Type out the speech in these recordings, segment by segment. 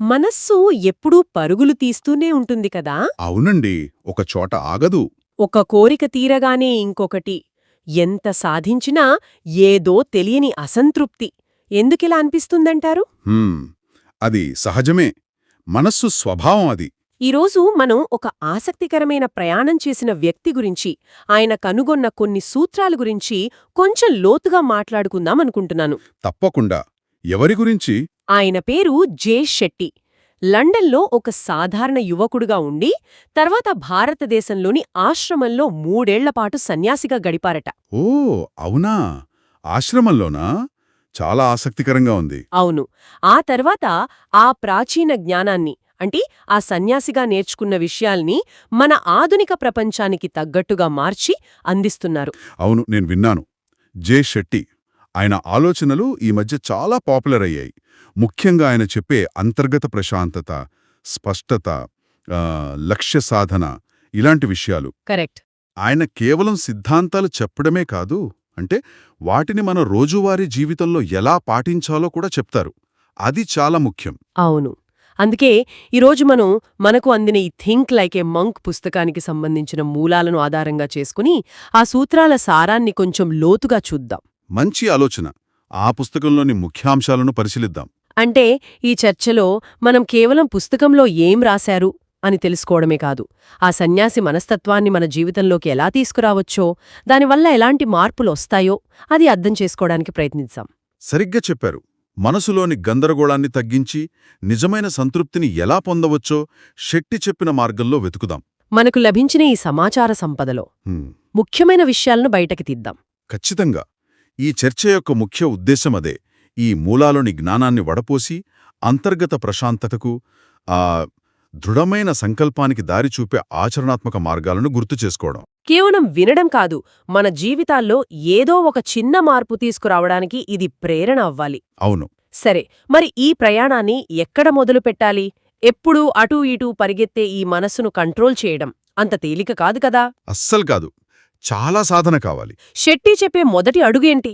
మనస్సు ఎప్పుడూ పరుగులు తీస్తూనే ఉంటుంది కదా? అవునండి. ఒక చోట ఆగదు. ఒక కోరిక తీరగానే ఇంకొకటి. ఎంత సాధించినా ఏదో తెలియని అసంతృప్తి. ఎందుకిలా అనిపిస్తుందంటారు? అది సహజమే. మనస్సు స్వభావం అది. ఈరోజు మనం ఒక ఆసక్తికరమైన ప్రయాణం చేసిన వ్యక్తి గురించి ఆయన కనుగొన్న కొన్ని సూత్రాల గురించి కొంచెం లోతుగా మాట్లాడుకుందాం అనుకుంటున్నాను. తప్పకుండా. ఎవరి గురించి? ఆయన పేరు జే షెట్టి లండన్లో ఒక సాధారణ యువకుడుగా ఉండి తర్వాత భారతదేశంలోని ఆశ్రమంలో మూడేళ్ళపాటు సన్యాసిగా గడిపారట. ఓ అవునా? ఆశ్రమంలోనా? చాలా ఆసక్తికరంగా ఉంది. అవును. ఆ తర్వాత ఆ ప్రాచీన జ్ఞానాన్ని అంటే ఆ సన్యాసిగా నేర్చుకున్న విషయాల్ని మన ఆధునిక ప్రపంచానికి తగ్గట్టుగా మార్చి అందిస్తున్నారు. అవును నేను విన్నాను. జే శెట్టి. ఆయన ఆలోచనలు ఈ మధ్య చాలా పాపులర్ అయ్యాయి. ముఖ్యంగా ఆయన చెప్పే అంతర్గత ప్రశాంతత స్పష్టత లక్ష్య సాధన ఇలాంటి విషయాలు. కరెక్ట్. ఆయన కేవలం సిద్ధాంతాలు చెప్పడమే కాదు అంటే వాటిని మన రోజువారీ జీవితంలో ఎలా పాటించాలో కూడా చెప్తారు. అది చాలా ముఖ్యం. అవును. అందుకే ఈరోజు మనం మనకు అందిన ఈ థింక్ లైక్ ఏ మంక్ పుస్తకానికి సంబంధించిన మూలాలను ఆధారంగా చేసుకుని ఆ సూత్రాల సారాన్ని కొంచెం లోతుగా చూద్దాం. మంచి ఆలోచన. ఆ పుస్తకంలోని ముఖ్యాంశాలను పరిశీలిద్దాం. అంటే ఈ చర్చలో మనం కేవలం పుస్తకంలో ఏం రాశారు అని తెలుసుకోవడమే కాదు. ఆ సన్యాసి మనస్తత్వాన్ని మన జీవితంలోకి ఎలా తీసుకురావచ్చో దానివల్ల ఎలాంటి మార్పులు వస్తాయో అది అర్థం చేసుకోవడానికి ప్రయత్నిద్దాం. సరిగ్గా చెప్పారు. మనసులోని గందరగోళాన్ని తగ్గించి నిజమైన సంతృప్తిని ఎలా పొందవచ్చో శెట్టి చెప్పిన మార్గంలో వెతుకుదాం. మనకు లభించిన ఈ సమాచార సంపదలో ముఖ్యమైన విషయాలను బయటకి తీద్దాం. ఖచ్చితంగా. ఈ చర్చ యొక్క ముఖ్య ఉద్దేశం అదే. ఈ మూలాలోని జ్ఞానాన్ని వడపోసి అంతర్గత ప్రశాంతతకు ఆ దృఢమైన సంకల్పానికి దారి చూపే ఆచరణాత్మక మార్గాలను గుర్తు చేసుకోవడం. కేవలం వినడం కాదు మన జీవితాల్లో ఏదో ఒక చిన్న మార్పు తీసుకురావడానికి ఇది ప్రేరణ అవ్వాలి. అవును. సరే మరి ఈ ప్రయాణాన్ని ఎక్కడ మొదలు పెట్టాలి? ఎప్పుడూ అటూ ఇటూ పరిగెత్తే ఈ మనసును కంట్రోల్ చేయడం అంత తేలిక కాదు కదా? అస్సలు కాదు. చాలా సాధన కావాలి. షెట్టి చెప్పే మొదటి అడుగేంటి?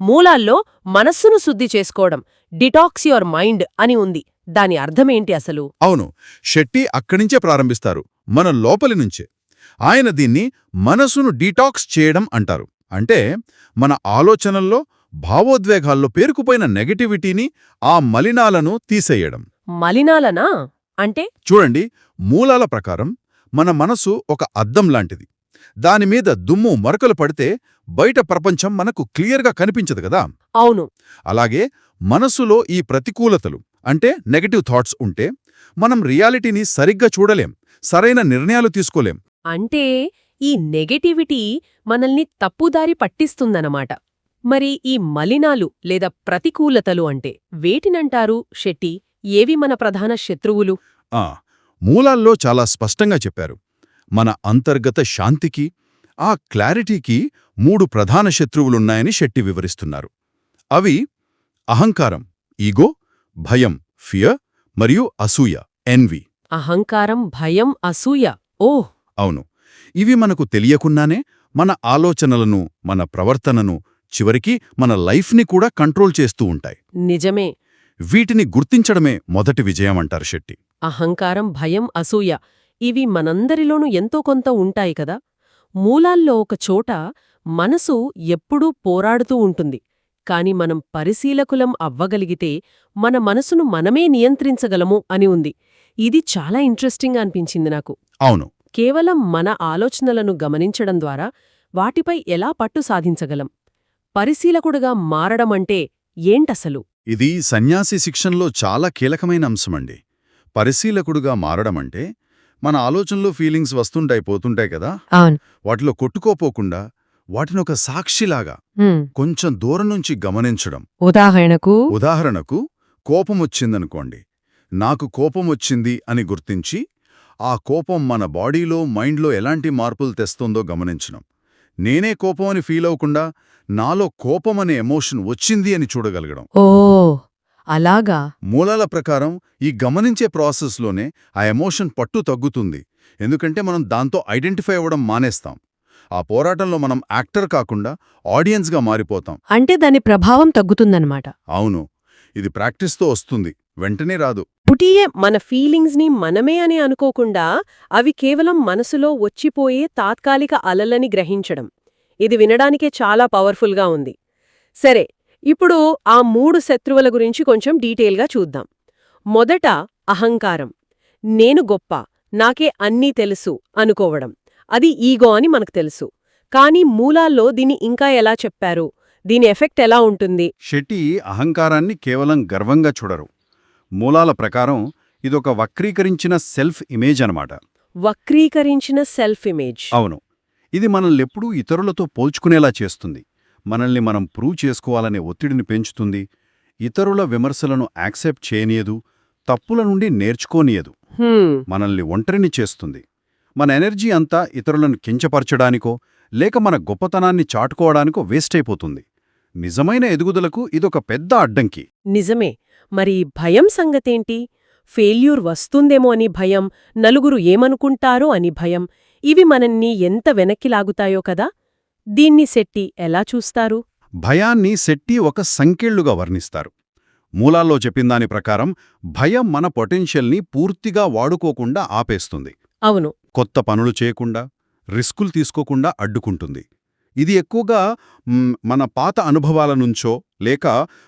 మూలాల్లో మనస్సును శుద్ధి చేసుకోవడం డిటాక్స్ యువర్ మైండ్ అని ఉంది. దాని అర్థమేంటి అసలు? అవును శెట్టి అక్కడించే ప్రారంభిస్తారు మన లోపలి నుంచే. ఆయన దీన్ని మనసును డీటాక్స్ చేయడం అంటారు. అంటే మన ఆలోచనల్లో భావోద్వేగాల్లో పేరుకుపోయిన నెగటివిటీని ఆ మలినాలను తీసేయడం. మలినాలనా? అంటే? చూడండి మూలాల ప్రకారం మన మనసు ఒక అద్దం లాంటిది. దానిమీద దుమ్ము మరకలు పడితే బయట ప్రపంచం మనకు క్లియర్గా కనిపించదు కదా. అవును. అలాగే మనసులో ఈ ప్రతికూలతలు అంటే నెగటివ్ థాట్స్ ఉంటే మనం రియాలిటీని సరిగ్గా చూడలేం సరైన నిర్ణయాలు తీసుకోలేం. అంటే ఈ నెగటివిటీ మనల్ని తప్పుదారి పట్టిస్తుందనమాట మరి ఈ మలినాలు లేదా ప్రతికూలతలు అంటే వేటినంటారు షెట్టి ఏవి మన ప్రధాన శత్రువులు? ఆ మూలాల్లో చాలా స్పష్టంగా చెప్పారు. మన అంతర్గత శాంతికి ఆ క్లారిటీకి మూడు ప్రధాన శత్రువులున్నాయని శెట్టి వివరిస్తున్నారు. అవి అహంకారం ఈగో భయం ఫియర్ మరియు అసూయ ఎన్వి. అహంకారం భయం అసూయ. ఓహ్! అవును. ఇవి మనకు తెలియకుండానే మన ఆలోచనలను మన ప్రవర్తనను చివరికి మన లైఫ్ని కూడా కంట్రోల్ చేస్తూ ఉంటాయి. నిజమే. వీటిని గుర్తించడమే మొదటి విజయం అంటారు శెట్టి. అహంకారం భయం అసూయ. ఇవి మనందరిలోనూ ఎంతో కొంత ఉంటాయి కదా. మూలాల్లో ఒక చోట మనసు ఎప్పుడూ పోరాడుతూ ఉంటుంది. కాని మనం పరిశీలకులం అవ్వగలిగితే మన మనసును మనమే నియంత్రించగలము అని ఉంది. ఇది చాలా ఇంట్రెస్టింగ్ అనిపించింది నాకు. అవును. కేవలం మన ఆలోచనలను గమనించడం ద్వారా వాటిపై ఎలా పట్టు సాధించగలం? పరిశీలకుడుగా మారడమంటే ఏంటసలు? ఇది సన్యాసి శిక్షణలో చాలా కీలకమైన అంశమండి. పరిశీలకుడుగా మారడమంటే మన ఆలోచనలు ఫీలింగ్స్ వస్తుంటాయి పోతుంటాయి కదా? వాటిలో కొట్టుకోపోకుండా వాటినొక సాక్షిలాగా కొంచెం దూరం నుంచి గమనించడం. ఉదాహరణకు? ఉదాహరణకు కోపం వచ్చిందనుకోండి నాకు కోపం వచ్చింది అని గుర్తించి ఆ కోపం మన బాడీలో మైండ్లో ఎలాంటి మార్పులు తెస్తుందో గమనించడం. నేనే కోపం అని ఫీల్ అవ్వకుండా నాలో కోపం అనే ఎమోషన్ వచ్చింది అని చూడగలగడం. ఓ అలాగా. మూలాల ప్రకారం ఈ గమనించే ప్రాసెస్లోనే ఆ ఎమోషన్ పట్టు తగ్గుతుంది. ఎందుకంటే మనం దాంతో ఐడెంటిఫై అవ్వడం మానేస్తాం. ఆ పోరాటంలో మనం యాక్టర్ కాకుండా ఆడియన్స్గా మారిపోతాం. అంటే దాని ప్రభావం తగ్గుతుందన్నమాట. అవును. ఇది ప్రాక్టీస్తో వస్తుంది. వెంటనే రాదు. పుటియే మన ఫీలింగ్స్ని మనమే అని అనుకోకుండా అవి కేవలం మనసులో వచ్చిపోయే తాత్కాలిక అలలని గ్రహించడం. ఇది వినడానికే చాలా పవర్ఫుల్గా ఉంది. సరే ఇప్పుడు ఆ మూడు శత్రువుల గురించి కొంచెం డీటెయిల్గా చూద్దాం. మొదట అహంకారం. నేను గొప్ప నాకే అన్నీ తెలుసు అనుకోవడం. అది ఈగో అని మనకు తెలుసు. కానీ మూలాల్లో దీన్ని ఇంకా ఎలా చెప్పారు? దీని ఎఫెక్ట్ ఎలా ఉంటుంది? షెట్టి అహంకారాన్ని కేవలం గర్వంగా చూడరు. మూలాల ప్రకారం ఇదొక వక్రీకరించిన సెల్ఫ్ ఇమేజ్ అనమాట వక్రీకరించిన సెల్ఫ్ ఇమేజ్. అవును. ఇది మనల్నెప్పుడూ ఇతరులతో పోల్చుకునేలా చేస్తుంది. మనల్ని మనం ప్రూవ్ చేసుకోవాలనే ఒత్తిడిని పెంచుతుంది. ఇతరుల విమర్శలను యాక్సెప్ట్ చేయనీయదు తప్పుల నుండి నేర్చుకోనీయదు. మనల్ని ఒంటరిని చేస్తుంది. మన ఎనర్జీ అంతా ఇతరులను కించపరచడానికో లేక మన గొప్పతనాన్ని చాటుకోవడానికో వేస్ట్ అయిపోతుంది. నిజమైన ఎదుగుదలకు ఇదొక పెద్ద అడ్డంకి. నిజమే. మరి భయం సంగతేంటి? ఫెయిల్యూర్ వస్తుందేమో అని భయం నలుగురు ఏమనుకుంటారో అని భయం. ఇవి మనల్ని ఎంత వెనక్కి లాగుతాయో కదా? దీన్ని శెట్టి ఎలా చూస్తారు? భయాన్ని శెట్టి ఒక సంకెళ్ళుగా వర్ణిస్తారు. మూలాల్లో చెప్పిందాని ప్రకారం భయం మన పొటెన్షియల్ని పూర్తిగా వాడుకోకుండా ఆపేస్తుంది. అవును. కొత్త పనులు చేయకుండా రిస్కులు తీసుకోకుండా అడ్డుకుంటుంది. ఇది ఎక్కువగా మన పాత అనుభవాల నుంచో లేక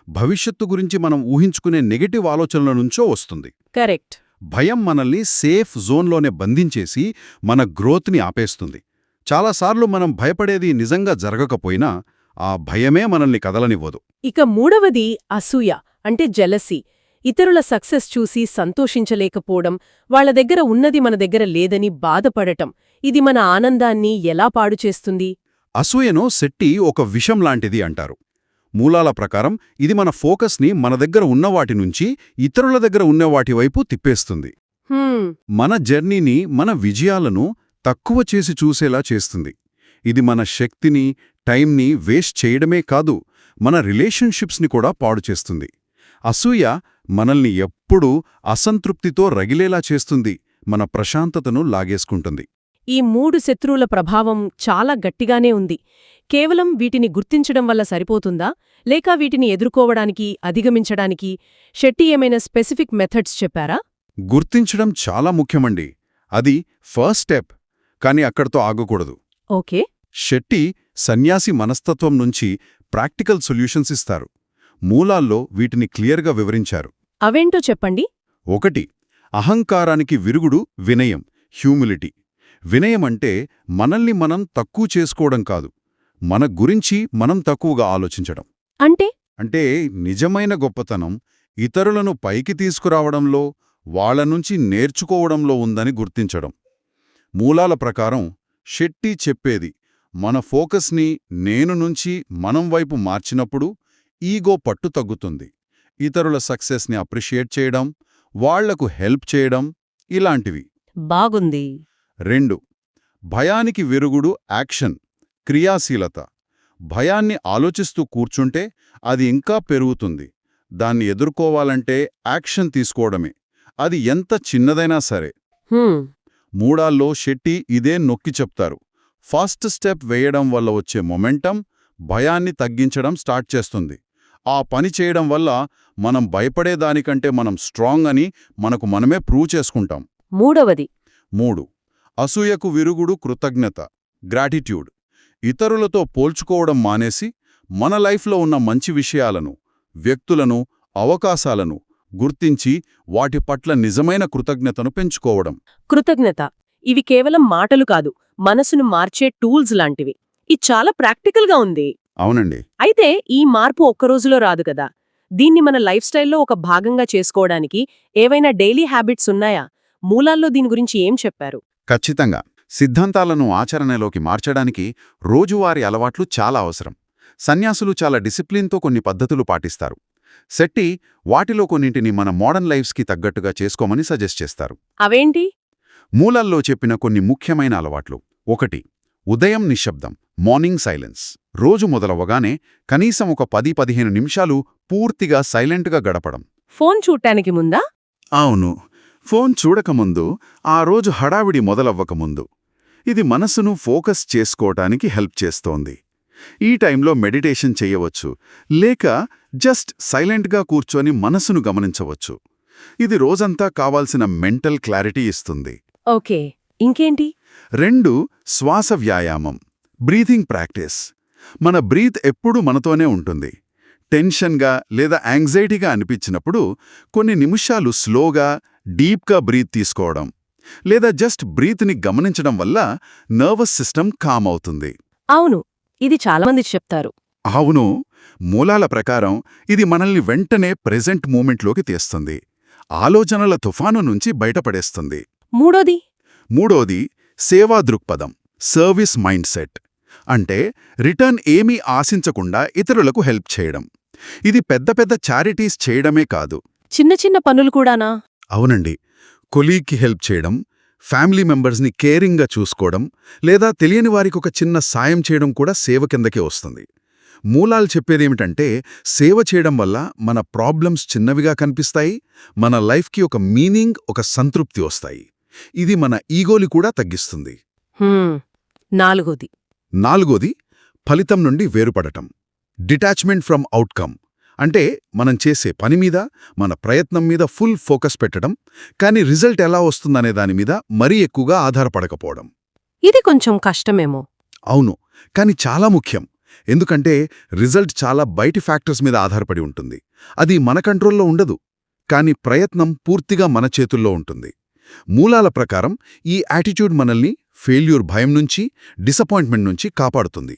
భవిష్యత్తు గురించి మనం ఊహించుకునే నెగటివ్ ఆలోచనల నుంచో వస్తుంది. కరెక్ట్. భయం మనల్ని సేఫ్ జోన్లోనే బంధించేసి మన గ్రోత్ని ఆపేస్తుంది. చాలాసార్లు మనం భయపడేది నిజంగా జరగకపోయినా ఆ భయమే మనల్ని కదలనివ్వదు. ఇక మూడవది అసూయ అంటే జెలసీ. ఇతరుల సక్సెస్ చూసి సంతోషించలేకపోవడం వాళ్ళ దగ్గర ఉన్నది మన దగ్గర లేదని బాధపడటం ఇది మన ఆనందాన్ని ఎలా పాడు చేస్తుంది? అసూయను శెట్టి ఒక విషం లాంటిది అంటారు. మూలాల ప్రకారం ఇది మన ఫోకస్ని మన దగ్గర ఉన్నవాటి నుంచి ఇతరుల దగ్గర ఉన్నవాటి వైపు తిప్పేస్తుంది. మన జర్నీని మన విజయాలను తక్కువ చేసి చూసేలా చేస్తుంది. ఇది మన శక్తిని టైంని వేస్ట్ చేయడమే కాదు మన రిలేషన్షిప్స్ని కూడా పాడు చేస్తుంది. అసూయ మనల్ని ఎప్పుడూ అసంతృప్తితో రగిలేలా చేస్తుంది మన ప్రశాంతతను లాగేసుకుంటుంది. ఈ మూడు శత్రువుల ప్రభావం చాలా గట్టిగానే ఉంది. కేవలం వీటిని గుర్తించడం వల్ల సరిపోతుందా? లేక వీటిని ఎదుర్కోవడానికి అధిగమించడానికి షెట్టి ఏమైనా స్పెసిఫిక్ మెథడ్స్ చెప్పారా? గుర్తించడం చాలా ముఖ్యమండి. అది ఫస్ట్ స్టెప్. కాని అక్కడితో ఆగకూడదు. ఓకే. షెట్టి సన్యాసి మనస్తత్వం నుంచి ప్రాక్టికల్ సొల్యూషన్స్ ఇస్తారు. మూలాల్లో వీటిని క్లియర్గా వివరించారు. అవేంటో చెప్పండి. ఒకటి అహంకారానికి విరుగుడు వినయం హ్యూమిలిటీ. వినయం అంటే మనల్ని మనం తక్కువ చేసుకోవడం కాదు మన గురించి మనం తక్కువగా ఆలోచించడం. అంటే? అంటే నిజమైన గొప్పతనం ఇతరులను పైకి తీసుకురావడంలో వాళ్ళ నుంచి నేర్చుకోవడంలో ఉందని గుర్తించడం. మూలాల ప్రకారం షెట్టి చెప్పేది. మన ఫోకస్ని నేను నుంచి మనం వైపు మార్చినప్పుడు ఈగో పట్టు తగ్గుతుంది. ఇతరుల సక్సెస్ని అప్రిషియేట్ చేయడం వాళ్ళకు హెల్ప్ చేయడం ఇలాంటివి. బాగుంది. రెండు భయానికి విరుగుడు యాక్షన్ క్రియాశీలత. భయాన్ని ఆలోచిస్తూ కూర్చుంటే అది ఇంకా పెరుగుతుంది. దాన్ని ఎదుర్కోవాలంటే యాక్షన్ తీసుకోవడమే. అది ఎంత చిన్నదైనా సరే. మూడాల్లో షెట్టి ఇదే నొక్కి చెప్తారు. ఫస్ట్ స్టెప్ వేయడం వల్ల వచ్చే మొమెంటం భయాన్ని తగ్గించడం స్టార్ట్ చేస్తుంది. ఆ పని చేయడం వల్ల మనం భయపడేదానికంటే మనం స్ట్రాంగ్ అని మనకు మనమే ప్రూవ్ చేసుకుంటాం. మూడవది. మూడు. అసూయకు విరుగుడు కృతజ్ఞత గ్రాటిట్యూడ్. ఇతరులతో పోల్చుకోవడం మానేసి మన లైఫ్లో ఉన్న మంచి విషయాలను వ్యక్తులను అవకాశాలను గుర్తించి వాటి పట్ల నిజమైన కృతజ్ఞతను పెంచుకోవడం. కృతజ్ఞత. ఇవి కేవలం మాటలు కాదు మనసును మార్చే టూల్స్ లాంటివి. ఇది చాలా ప్రాక్టికల్గా ఉంది. అవునండి. అయితే ఈ మార్పు ఒక్కరోజులో రాదు కదా. దీన్ని మన లైఫ్ స్టైల్లో ఒక భాగంగా చేసుకోవడానికి ఏవైనా డైలీ హ్యాబిట్స్ ఉన్నాయా? మూలాల్లో దీని గురించి ఏం చెప్పారు? ఖచ్చితంగా. సిద్ధాంతాలను ఆచరణలోకి మార్చడానికి రోజువారీ అలవాట్లు చాలా అవసరం. సన్యాసులు చాలా డిసిప్లిన్తో కొన్ని పద్ధతులు పాటిస్తారు. శెట్టి వాటిలో కొన్నింటిని మన మోడర్న్ లైఫ్స్కి తగ్గట్టుగా చేసుకోమని సజెస్ట్ చేస్తారు. అవేంటి? మూలల్లో చెప్పిన కొన్ని ముఖ్యమైన అలవాట్లు. ఒకటి ఉదయం నిశ్శబ్దం మార్నింగ్ సైలెన్స్. రోజు మొదలవగానే కనీసం ఒక పది పదిహేను నిమిషాలు పూర్తిగా సైలెంట్గా గడపడం. ఫోన్ చూడటానికి ముందా? అవును. ఫోన్ చూడకముందు ఆ రోజు హడావిడి మొదలవ్వకముందు. ఇది మనసును ఫోకస్ చేసుకోవటానికి హెల్ప్ చేస్తోంది. ఈ టైంలో మెడిటేషన్ చెయ్యవచ్చు లేక జస్ట్ సైలెంట్గా కూర్చొని మనసును గమనించవచ్చు. ఇది రోజంతా కావాల్సిన మెంటల్ క్లారిటీ ఇస్తుంది. ఓకే ఇంకేంటి? రెండు శ్వాస వ్యాయామం బ్రీతింగ్ ప్రాక్టీస్. మన బ్రీత్ ఎప్పుడూ మనతోనే ఉంటుంది. టెన్షన్గా లేదా యాంగ్జైటీగా అనిపించినప్పుడు కొన్ని నిమిషాలు స్లోగా డీప్గా బ్రీత్ తీసుకోవడం లేదా జస్ట్ బ్రీత్ని గమనించడం వల్ల నర్వస్ సిస్టమ్ కామ్ అవుతుంది. అవును ఇది చాలామంది చెప్తారు. అవును మూలాల ప్రకారం ఇది మనల్ని వెంటనే ప్రెజెంట్ మూమెంట్లోకి తీస్తుంది. ఆలోచనల తుఫాను నుంచి బయటపడేస్తుంది. మూడోది? మూడోది సేవా దృక్పథం సర్వీస్ మైండ్ సెట్ అంటే రిటర్న్ ఏమీ ఆశించకుండా ఇతరులకు హెల్ప్ చేయడం. ఇది పెద్ద పెద్ద చారిటీస్ చేయడమే కాదు. చిన్న చిన్న పనులు కూడానా? అవునండి. కొలీగ్కి హెల్ప్ చేయడం ఫ్యామిలీ మెంబర్స్ని కేరింగ్గా చూసుకోవడం లేదా తెలియని వారికి ఒక చిన్న సాయం చేయడం కూడా సేవ కిందకే వస్తుంది. మూలాలు చెప్పేదేమిటంటే సేవ చేయడం వల్ల మన ప్రాబ్లమ్స్ చిన్నవిగా కనిపిస్తాయి మన లైఫ్కి ఒక మీనింగ్ ఒక సంతృప్తి వస్తాయి. ఇది మన ఈగోలి కూడా తగ్గిస్తుంది. నాలుగోది. నాలుగోది ఫలితం నుండి వేరుపడటం. Detachment from outcome. అంటే మనం చేసే పని మీద మన ప్రయత్నం మీద ఫుల్ ఫోకస్ పెట్టడం కానీ రిజల్ట్ ఎలా వస్తుందనే దాని మీద మరీ ఎక్కువగా ఆధారపడకపోవడం. ఇది కొంచెం కష్టమేమో. అవును. కానీ చాలా ముఖ్యం. ఎందుకంటే రిజల్ట్ చాలా బయటి ఫ్యాక్టర్స్ మీద ఆధారపడి ఉంటుంది. అది మన కంట్రోల్లో ఉండదు. కానీ ప్రయత్నం పూర్తిగా మన చేతుల్లో ఉంటుంది. మూలాల ప్రకారం ఈ యాటిట్యూడ్ మనల్ని ఫెయిల్యూర్ భయం నుంచి డిసప్పాయింట్మెంట్ నుంచి కాపాడుతుంది.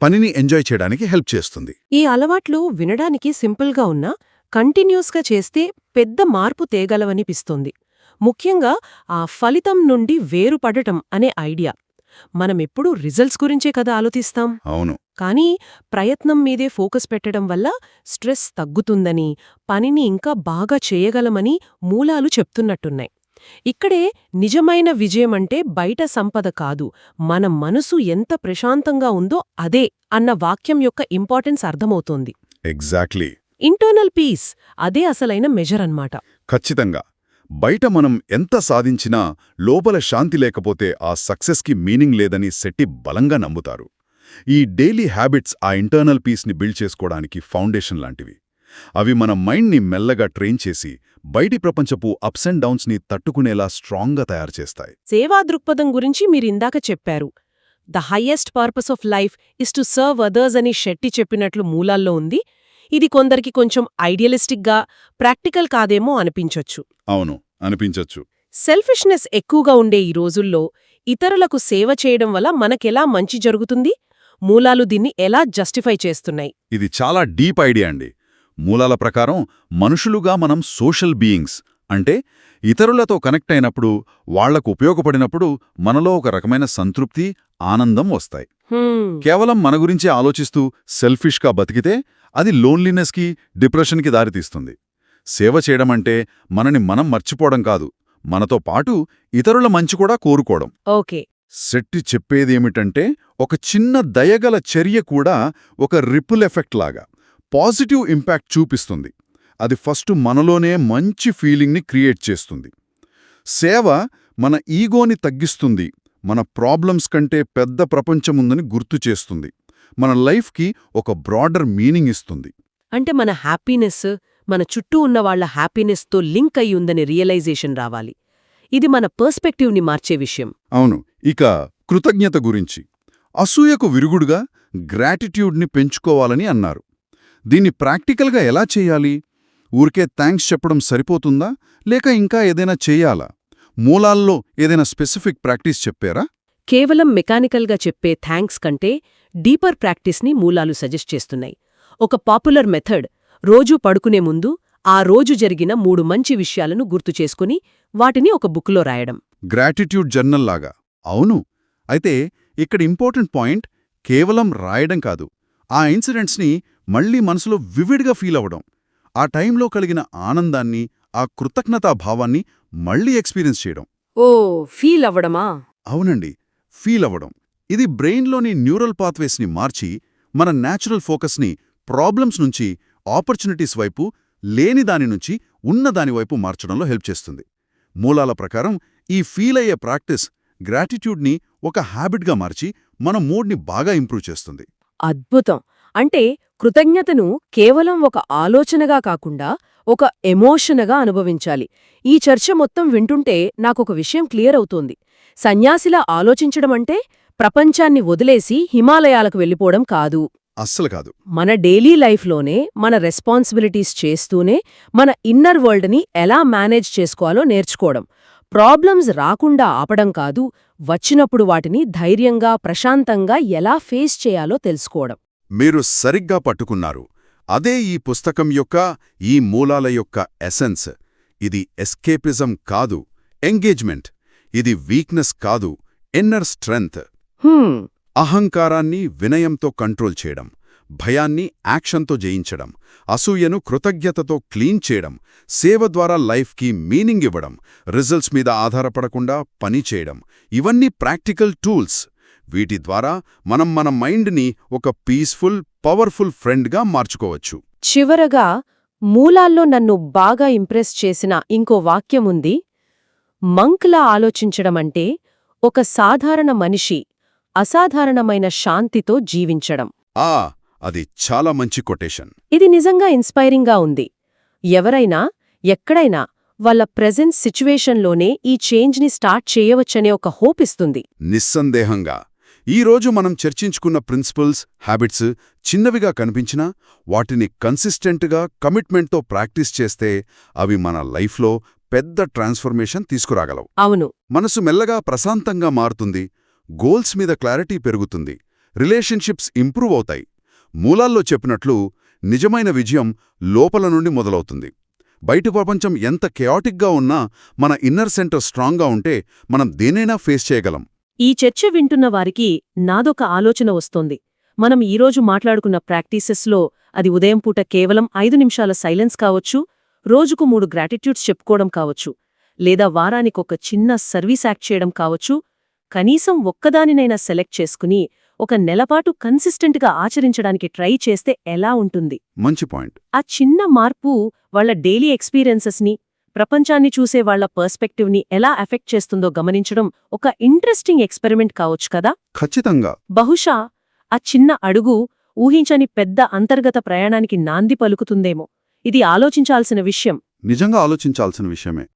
పనిని ఎంజాయ్ చేయడానికి హెల్ప్ చేస్తుంది. ఈ అలవాట్లు వినడానికి సింపుల్గా ఉన్నా కంటిన్యూస్గా చేస్తే పెద్ద మార్పు తేగలవనిపిస్తుంది. ముఖ్యంగా ఆ ఫలితం నుండి వేరుపడటం అనే ఐడియా. మనమెప్పుడూ రిజల్ట్స్ గురించే కదా ఆలోచిస్తాం. అవును. కానీ ప్రయత్నం మీదే ఫోకస్ పెట్టడం వల్ల స్ట్రెస్ తగ్గుతుందని పనిని ఇంకా బాగా చేయగలమని మూలాలు చెప్తున్నట్టున్నాయి. ఇక్కడే నిజమైన విజయమంటే బయట సంపద కాదు మన మనసు ఎంత ప్రశాంతంగా ఉందో అదే అన్న వాక్యం యొక్క ఇంపార్టెన్స్ అర్థమవుతోంది. ఎగ్జాక్ట్లీ. ఇంటర్నల్ పీస్ అదే అసలైన మెజర్ అన్నమాట ఖచ్చితంగా. బయట మనం ఎంత సాధించినా లోపల శాంతి లేకపోతే ఆ సక్సెస్కి మీనింగ్ లేదని శెట్టి బలంగా నమ్ముతారు. ఈ డైలీ హ్యాబిట్స్ ఆ ఇంటర్నల్ పీస్ని బిల్డ్ చేసుకోవడానికి ఫౌండేషన్ లాంటివి. అవి మన మైండ్ని మెల్లగా ట్రైన్ చేసి బయటి ప్రపంచపు అప్స్ అండ్ డౌన్స్ని తట్టుకునేలా స్ట్రాంగ్గా తయారు చేస్తాయి. సేవా దృక్పథం గురించి మీరిందాక చెప్పారు. The highest purpose of life is to serve others అని షెట్టి చెప్పినట్లు మూలాల్లో ఉంది. ఇది కొందరికి కొంచెం ఐడియలిస్టిక్గా ప్రాక్టికల్ కాదేమో అనిపించొచ్చు. అవును అనిపించొచ్చు. సెల్ఫిష్నెస్ ఎక్కువగా ఉండే ఈ రోజుల్లో ఇతరులకు సేవ చేయడం వల్ల మనకెలా మంచి జరుగుతుంది? మూలాలు దీన్ని ఎలా జస్టిఫై చేస్తున్నాయి? ఇది చాలా డీప్ ఐడియా అండి. మూలాల ప్రకారం మనుషులుగా మనం సోషల్ బీయింగ్స్ అంటే ఇతరులతో కనెక్ట్ అయినప్పుడు వాళ్ళకు ఉపయోగపడినప్పుడు మనలో ఒక రకమైన సంతృప్తి ఆనందం వస్తాయి. కేవలం మన గురించే ఆలోచిస్తూ సెల్ఫిష్గా బతికితే అది లోన్లీనెస్కి డిప్రెషన్కి దారితీస్తుంది. సేవ చేయడమంటే మనని మనం మర్చిపోవడం కాదు మనతో పాటు ఇతరుల మంచి కూడా కోరుకోవడం. ఓకే. శెట్టి చెప్పేదేమిటంటే ఒక చిన్న దయగల చర్య కూడా ఒక రిపుల్ ఎఫెక్ట్ లాగా పాజిటివ్ ఇంపాక్ట్ చూపిస్తుంది. అది ఫస్ట్ మనలోనే మంచి ఫీలింగ్ని క్రియేట్ చేస్తుంది. సేవ మన ఈగోని తగ్గిస్తుంది. మన ప్రాబ్లమ్స్ కంటే పెద్ద ప్రపంచముందని గుర్తు చేస్తుంది. మన లైఫ్కి ఒక బ్రాడర్ మీనింగ్ ఇస్తుంది. అంటే మన హ్యాపీనెస్ మన చుట్టూ ఉన్న వాళ్ళ హ్యాపీనెస్తో లింక్ అయి ఉందని రియలైజేషన్ రావాలి. ఇది మన పర్స్పెక్టివ్ని మార్చే విషయం. అవును. ఇక కృతజ్ఞత గురించి. అసూయకు విరుగుడుగా గ్రాటిట్యూడ్ని పెంచుకోవాలని అన్నారు. దీన్ని ప్రాక్టికల్గా ఎలా చేయాలి? ఊరికే థ్యాంక్స్ చెప్పడం సరిపోతుందా? లేక ఇంకా ఏదైనా చేయాలా? మూలాల్లో ఏదైనా స్పెసిఫిక్ ప్రాక్టీస్ చెప్పారా? కేవలం మెకానికల్గా చెప్పే థ్యాంక్స్ కంటే డీపర్ ప్రాక్టీస్ని మూలాలు సజెస్ట్ చేస్తున్నాయి. ఒక పాపులర్ మెథడ్ రోజూ పడుకునే ముందు ఆ రోజు జరిగిన మూడు మంచి విషయాలను గుర్తు చేసుకుని వాటిని ఒక బుక్లో రాయడం. గ్రాటిట్యూడ్ జర్నల్ లాగా. అవును. అయితే ఇక్కడ ఇంపార్టెంట్ పాయింట్ కేవలం రాయడం కాదు. ఆ ఇన్సిడెంట్స్ని మళ్ళీ మనసులో వివిడ్గా ఫీల్ అవ్వడం. ఆ టైంలో కలిగిన ఆనందాన్ని ఆ కృతజ్ఞతా భావాన్ని మళ్ళీ ఎక్స్పీరియన్స్ చేయడం. ఓ ఫీల్ అవ్వడమా? అవునండి ఫీల్ అవ్వడం. ఇది బ్రెయిన్లోని న్యూరల్ పాత్వేస్ని మార్చి మన న్యాచురల్ ఫోకస్ని ప్రాబ్లమ్స్ నుంచి ఆపర్చునిటీస్ వైపు లేని దాని నుంచి ఉన్న దాని వైపు మార్చడంలో హెల్ప్ చేస్తుంది. మూలాల ప్రకారం ఈ ఫీల్ అయ్యే ప్రాక్టీస్ గ్రాటిట్యూడ్ని ఒక హ్యాబిట్గా మార్చి మన మూడ్ని బాగా ఇంప్రూవ్ చేస్తుంది. అద్భుతం! అంటే కృతజ్ఞతను కేవలం ఒక ఆలోచనగా కాకుండా ఒక ఎమోషనగా అనుభవించాలి. ఈ చర్చ మొత్తం వింటుంటే నాకొక విషయం క్లియర్ అవుతోంది. సన్యాసిలా ఆలోచించడమంటే ప్రపంచాన్ని వదిలేసి హిమాలయాలకు వెళ్ళిపోవడం కాదు. అస్సలు కాదు. మన డైలీ లైఫ్లోనే మన రెస్పాన్సిబిలిటీస్ చేస్తూనే మన ఇన్నర్ వరల్డ్ని ఎలా మేనేజ్ చేసుకోవాలో నేర్చుకోవడం. ప్రాబ్లమ్స్ రాకుండా ఆపడం కాదు వచ్చినప్పుడు వాటిని ధైర్యంగా ప్రశాంతంగా ఎలా ఫేస్ చేయాలో తెలుసుకోవడం. మీరు సరిగ్గా పట్టుకున్నారు. అదే ఈ పుస్తకం యొక్క ఈ మూలాల యొక్క ఎసెన్స్ ఇది ఎస్కేపిజం కాదు ఎంగేజ్మెంట్ ఇది వీక్నెస్ కాదు ఎన్నర్ స్ట్రెంగ్త్ అహంకారాన్ని వినయంతో కంట్రోల్ చేయడం భయాన్ని యాక్షన్తో జయించడం అసూయను కృతజ్ఞతతో క్లీన్ చేయడం సేవ ద్వారా లైఫ్కి మీనింగ్ ఇవ్వడం రిజల్ట్స్ మీద ఆధారపడకుండా పని చేయడం ఇవన్నీ ప్రాక్టికల్ టూల్స్ వీటి ద్వారా మనం మన మైండ్ని ఒక పీస్ఫుల్ పవర్ఫుల్ ఫ్రెండ్గా మార్చుకోవచ్చు. చివరగా మూలాల్లో నన్ను బాగా ఇంప్రెస్ చేసిన ఇంకో వాక్యముంది మంక్లా ఆలోచించడమంటే ఒక సాధారణ మనిషి అసాధారణమైన శాంతితో జీవించడం. ఆ అది చాలా మంచి కొటేషన్. ఇది నిజంగా ఇన్స్పైరింగ్గా ఉంది. ఎవరైనా ఎక్కడైనా వాళ్ళ ప్రెజెంట్ సిచ్యువేషన్లోనే ఈ చేంజ్ని స్టార్ట్ చేయవచ్చనే ఒక హోప్ ఇస్తుంది. నిస్సందేహంగా. ఈరోజు మనం చర్చించుకున్న ప్రిన్సిపల్స్ హ్యాబిట్స్ చిన్నవిగా కనిపించినా వాటిని కన్సిస్టెంట్గా కమిట్మెంట్తో ప్రాక్టీస్ చేస్తే అవి మన లైఫ్లో పెద్ద ట్రాన్స్ఫర్మేషన్ తీసుకురాగలవు. అవును. మనసు మెల్లగా ప్రశాంతంగా మారుతుంది గోల్స్ మీద క్లారిటీ పెరుగుతుంది రిలేషన్షిప్స్ ఇంప్రూవ్ అవుతాయి. మూలాల్లో చెప్పినట్లు నిజమైన విజయం లోపల నుండి మొదలవుతుంది. బయటి ప్రపంచం ఎంత కెయాటిక్గా ఉన్నా మన ఇన్నర్ సెంటర్ స్ట్రాంగ్గా ఉంటే మనం దేనైనా ఫేస్ చేయగలం. ఈ చర్చ వింటున్న వారికి నాదొక ఆలోచన వస్తోంది. మనం ఈరోజు మాట్లాడుకున్న ప్రాక్టీసెస్లో అది ఉదయం పూట కేవలం ఐదు నిమిషాల సైలెన్స్ కావచ్చు రోజుకు మూడు గ్రాటిట్యూడ్స్ చెప్పుకోవడం కావచ్చు లేదా వారానికొక చిన్న సర్వీస్ యాక్ట్ చేయడం కావచ్చు కనీసం ఒక్కదానినైనా సెలెక్ట్ చేసుకుని ఒక నెలపాటు కన్సిస్టెంట్గా ఆచరించడానికి ట్రై చేస్తే ఎలా ఉంటుంది? మంచి పాయింట్. ఆ చిన్న మార్పు వాళ్ళ డైలీ ఎక్స్పీరియన్సెస్ని ప్రపంచాన్ని చూసే వాళ్ళ పర్స్పెక్టివ్ని ఎలా ఎఫెక్ట్ చేస్తుందో గమనించడం ఒక ఇంట్రెస్టింగ్ ఎక్స్పెరిమెంట్ కావచ్చు కదా? ఖచ్చితంగా. బహుశా ఆ చిన్న అడుగు ఊహించని పెద్ద అంతర్గత ప్రయాణానికి నాంది పలుకుతుందేమో. ఇది ఆలోచించాల్సిన విషయం. నిజంగా ఆలోచించాల్సిన విషయమే.